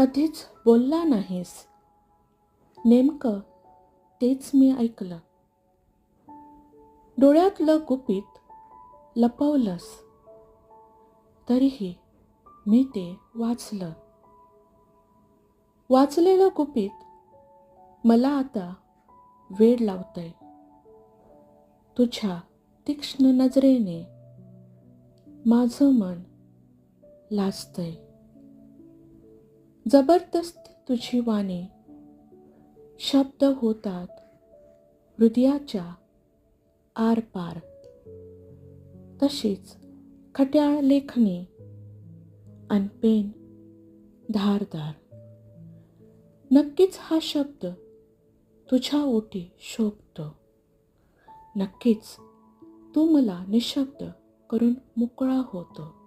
कधीच बोलला नाहीस. नेमकं तेच मी ऐकलं. डोळ्यातलं गुपित लपवलंस. तरीही मी ते वाचलं. वाचलेलं गुपित मला आता वेड लावतंय. तुझ्या तीक्ष्ण नजरेने माझं मन लाजतंय. जबरदस्त तुझी वाणी शब्द होतात हृदयाच्या आरपार. तशीच खट्याळ लेखणी अनपेन धारदार. नक्कीच हा शब्द तुझ्या ओटी शोभतो. नक्कीच तू मला निशब्द करून मोकळा होतो.